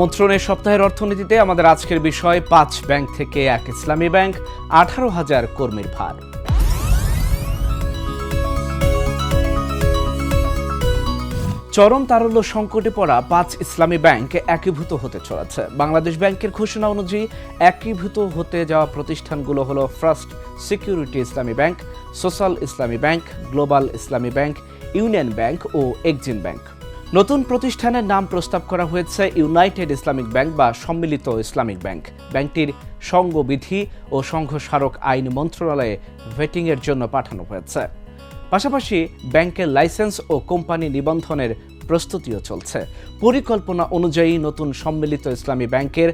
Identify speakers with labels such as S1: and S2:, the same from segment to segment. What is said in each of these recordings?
S1: আমন্ত্রণের সপ্তাহের অর্থনীতিতে আমাদের আজকের বিষয়, পাঁচ ব্যাংক থেকে এক ইসলামী ব্যাংক, আঠারো হাজার কর্মীর ভার। চরম তারল্য সংকটে পড়া পাঁচ ইসলামী ব্যাংক একীভূত হতে চলেছে। বাংলাদেশ ব্যাংকের ঘোষণা অনুযায়ী একীভূত হতে যাওয়া প্রতিষ্ঠানগুলো হলো first security Islami bank social Islami bank global Islami bank union bank ও এক্সিম ব্যাংক নতুন প্রতিষ্ঠানের নাম প্রস্তাব করা হয়েছে ইউনাইটেড ইসলামিক ব্যাংক বা সম্মিলিত ইসলামিক ব্যাংক। ব্যাংকটির সংঘবিধি ও সংঘ স্মারক আইন মন্ত্রণালয়ে ভেটিংয়ের জন্য পাঠানো হয়েছে। পাশাপাশি ব্যাংকের লাইসেন্স ও কোম্পানি নিবন্ধনের প্রস্তুতিও চলছে। পরিকল্পনা অনুযায়ী নতুন সম্মিলিত ইসলামী ব্যাংকের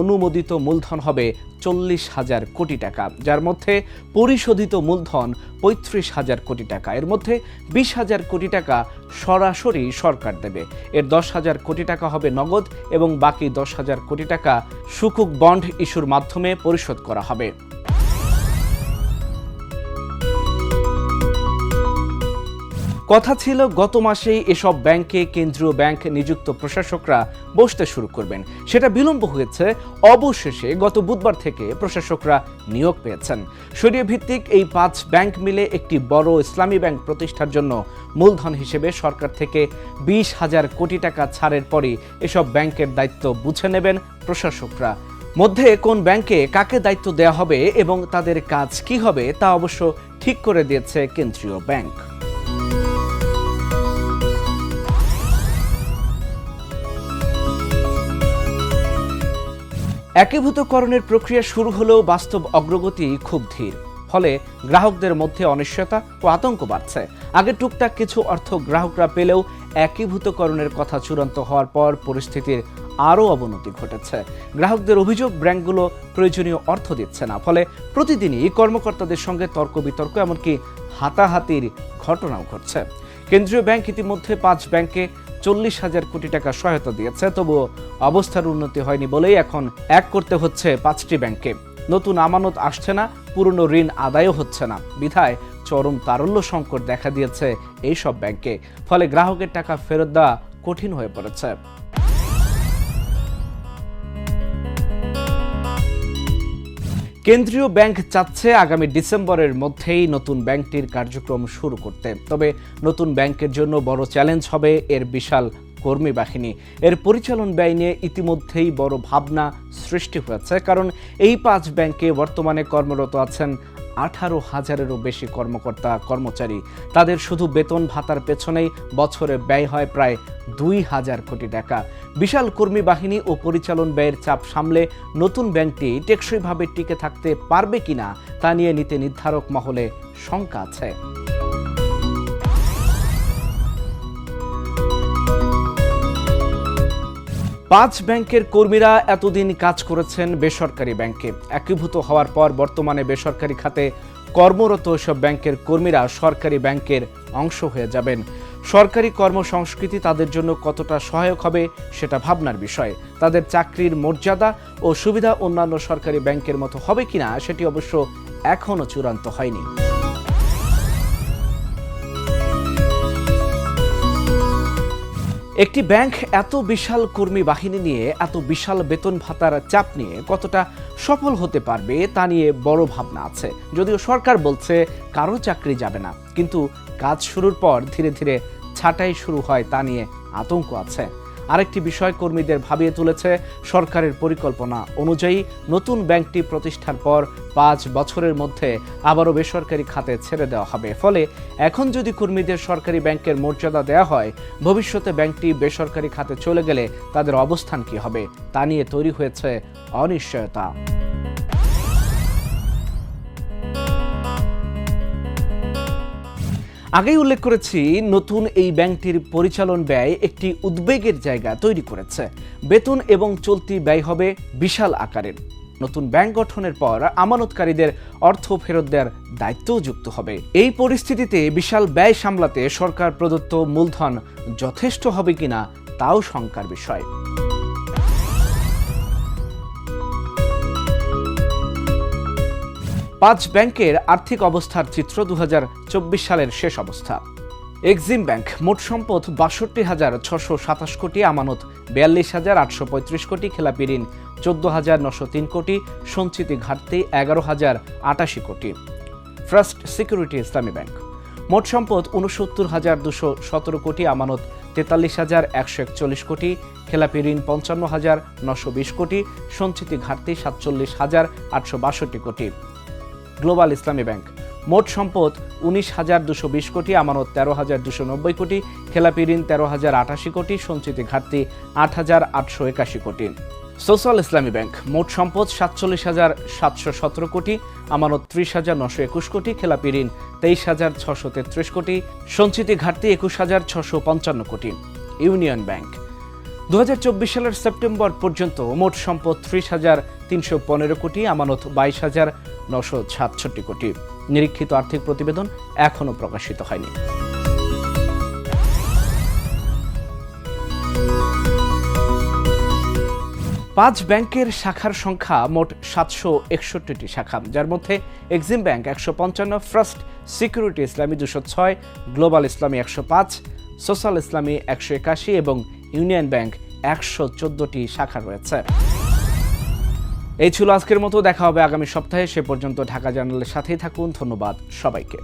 S1: অনুমোদিত মূলধন হবে চল্লিশ হাজার কোটি টাকা, যার মধ্যে পরিশোধিত মূলধন পঁয়ত্রিশ হাজার কোটি টাকা। এর মধ্যে বিশ হাজার কোটি টাকা সরাসরি সরকার দেবে। এর দশ হাজার কোটি টাকা হবে নগদ এবং বাকি দশ হাজার কোটি টাকা সুকুক বন্ড ইস্যুর মাধ্যমে পরিশোধ করা হবে। কথা ছিল, গত মাসেই এসব ব্যাংকে কেন্দ্রীয় ব্যাংক নিযুক্ত প্রশাসকরা বসতে শুরু করবেন। সেটা বিলম্ব হয়েছে। অবশেষে গত বুধবার থেকে প্রশাসকরা নিয়োগ পেয়েছেন। সরিয়ে ভিত্তিক এই পাঁচ ব্যাংক মিলে একটি বড় ইসলামী ব্যাংক প্রতিষ্ঠার জন্য মূলধন হিসেবে সরকার থেকে বিশ হাজার কোটি টাকা ছাড়ের পরই এসব ব্যাংকের দায়িত্ব বুঝে নেবেন প্রশাসকরা। মধ্যে কোন ব্যাংকে কাকে দায়িত্ব দেওয়া হবে এবং তাদের কাজ কি হবে তা অবশ্য ঠিক করে দিয়েছে কেন্দ্রীয় ব্যাংক। একীভূতকরণের প্রক্রিয়া শুরু হলেও বাস্তব অগ্রগতি খুব ধীর। ফলে গ্রাহকদের মধ্যে অনিশ্চয়তা ও আতঙ্ক বাড়ছে। আগে টুকটাক কিছু অর্থ গ্রাহকরা পেলেও একীভূতকরণের কথা চূড়ান্ত হওয়ার পর পরিস্থিতির আরও অবনতি ঘটেছে। গ্রাহকদের অভিযোগ, ব্যাংকগুলো প্রয়োজনীয় অর্থ দিচ্ছে না। ফলে প্রতিদিনই কর্মকর্তাদের সঙ্গে তর্ক বিতর্ক এমনকি হাতাহাতির ঘটনাও ঘটছে। কেন্দ্রীয় ব্যাংক ইতিমধ্যে পাঁচ ব্যাংকে চল্লিশ হাজার কোটি টাকা সহায়তা দিয়েছে, তবুও অবস্থার উন্নতি হয়নি বলেই এখন এক করতে হচ্ছে পাঁচটি ব্যাংকে নতুন আমানত আসছে না, পুরনো ঋণ আদায়ও হচ্ছে না। বিধায় চরম তারল্য সংকট দেখা দিয়েছে এইসব ব্যাংকে, ফলে গ্রাহকের টাকা ফেরত দেওয়া কঠিন হয়ে পড়েছে। কেন্দ্রীয় ব্যাংক চাচ্ছে আগামী ডিসেম্বরের মধ্যেই নতুন ব্যাংকটির কার্যক্রম শুরু করতে। তবে নতুন ব্যাংকের জন্য বড় চ্যালেঞ্জ হবে এর বিশাল কর্মী বাহিনী। এর পরিচালন ব্যয় নিয়ে ইতিমধ্যেই বড় ভাবনা সৃষ্টি হয়েছে, কারণ এই পাঁচ ব্যাংকে বর্তমানে কর্মরত আছেন আঠারো হাজারেরও বেশি কর্মকর্তা, কর্মচারী। তাদের শুধু বেতন ভাতার পেছনেই বছরে ব্যয় হয় প্রায় দুই হাজার কোটি টাকা। বিশাল কর্মী বাহিনী ও পরিচালন ব্যয়ের চাপ সামলে নতুন ব্যাংকটি টেকসইভাবে টিকে থাকতে পারবে কিনা তা নিয়ে নীতি নির্ধারক মহলে শঙ্কা আছে। পাঁচ ব্যাংকের কর্মীরা এতদিন কাজ করেছেন বেসরকারি ব্যাংকে। একীভূত হওয়ার পর বর্তমানে বেসরকারি খাতে কর্মরত সব ব্যাংকের কর্মীরা সরকারি ব্যাংকের অংশ হয়ে যাবেন। সরকারি কর্মসংস্কৃতি তাদের জন্য কতটা সহায়ক হবে সেটা ভাবনার বিষয়। তাদের চাকরির মর্যাদা ও সুবিধা অন্যান্য সরকারি ব্যাংকের মতো হবে কিনা সেটি অবশ্য এখনও চূড়ান্ত হয়নি। একটি ব্যাংক এত বিশাল কর্মী বাহিনী নিয়ে, এত বিশাল বেতন ভাতার চাপ নিয়ে কতটা সফল হতে পারবে তা নিয়ে বড় ভাবনা আছে। যদিও সরকার বলছে কারও চাকরি যাবে না, কিন্তু কাজ শুরুর পর ধীরে ধীরে ছাটাই শুরু হয় তা নিয়ে আতঙ্ক আছে। আরেকটি বিষয় কর্মীদের ভাবিয়ে তুলেছে সরকারের পরিকল্পনা অনুযায়ী নতুন ব্যাংকটি প্রতিষ্ঠার পর পাঁচ বছরের মধ্যে আবারও বেসরকারি খাতে ছেড়ে দেওয়া হবে। ফলে এখন যদি কর্মীদের সরকারি ব্যাংকের মর্যাদা দেওয়া হয়, ভবিষ্যতে ব্যাংকটি বেসরকারি খাতে চলে গেলে তাদের অবস্থান কি হবে তা নিয়ে তৈরি হয়েছে অনিশ্চয়তা। আগেই উল্লেখ করেছি, নতুন এই ব্যাংকটির পরিচালন ব্যয় একটি উদ্বেগের জায়গা তৈরি করেছে। বেতন এবং চলতি ব্যয় হবে বিশাল আকারের। নতুন ব্যাংক গঠনের পর আমানতকারীদের অর্থ ফেরত দেওয়ার দায়িত্বও যুক্ত হবে। এই পরিস্থিতিতে বিশাল ব্যয় সামলাতে সরকার প্রদত্ত মূলধন যথেষ্ট হবে কিনা, তাও শঙ্কার বিষয়। পাঁচ ব্যাংকের আর্থিক অবস্থার চিত্র দু হাজার চব্বিশ সালের শেষ অবস্থা। এক্সিম ব্যাংক মোট সম্পদ বাষট্টি হাজার ছশো সাতাশ কোটি, আমানত বিয়াল্লিশ হাজার আটশো পঁয়ত্রিশ কোটি, খেলাপি ঋণ চোদ্দ হাজার নশো তিন কোটি, সঞ্চিতি ঘাটতি এগারো হাজার আটাশি কোটি। ফার্স্ট সিকিউরিটি ইসলামী ব্যাংক মোট সম্পদ উনসত্তর হাজার দুশো সতেরো কোটি, আমানত তেতাল্লিশ হাজার একশো একচল্লিশ কোটি, খেলাপি ঋণ পঞ্চান্ন হাজার নশো বিশ কোটি, সঞ্চিতি ঘাটতি সাতচল্লিশ হাজার আটশো বাষট্টি কোটি। Global Islami bank. মোট সম্পদ উনিশ হাজার দুশো বিশ কোটি, আমানত তেরো হাজার দুশো নব্বই কোটি, খেলাপি ঋণ তেরো হাজার আটাশি কোটি, সঞ্চিতি ঘাটতি আট হাজার আটশো একাশি কোটি। সোশ্যাল ইসলামী ব্যাংক, মোট সম্পদ সাতচল্লিশ হাজার সাতশো সতেরো কোটি, আমানত ত্রিশ হাজার নশো একুশ কোটি, খেলাপি ঋণ তেইশ হাজার ছশো তেত্রিশ কোটি, সঞ্চিতি ঘাটতি একুশ হাজার ছশো পঞ্চান্ন কোটি। ইউনিয়ন ব্যাংক দু চব্বিশ সালের সেপ্টেম্বর পর্যন্ত মোট সম্পদ ত্রিশ হাজার তিনশো পনেরো কোটি, আমানত বাইশ হাজার নশো কোটি। নিরীক্ষিত আর্থিক প্রতিবেদন এখনও প্রকাশিত হয়নি। পাঁচ ব্যাংকের শাখার সংখ্যা মোট সাতশো একষট্টিটি শাখা, যার মধ্যে এক্সিম ব্যাংক একশো পঞ্চান্ন, ফার্স্ট সিকিউরিটি ইসলামী দুশো ছয়, গ্লোবাল ইসলামী একশো পাঁচ, সোশ্যাল ইসলামী একশো একাশি এবং ইউনিয়ন ব্যাংক একশো চোদ্দটি শাখা রয়েছে। এই ছিল আজকের মতো, দেখা হবে আগামী সপ্তাহে। সে পর্যন্ত ঢাকা জার্নালের সাথেই থাকুন। ধন্যবাদ সবাইকে।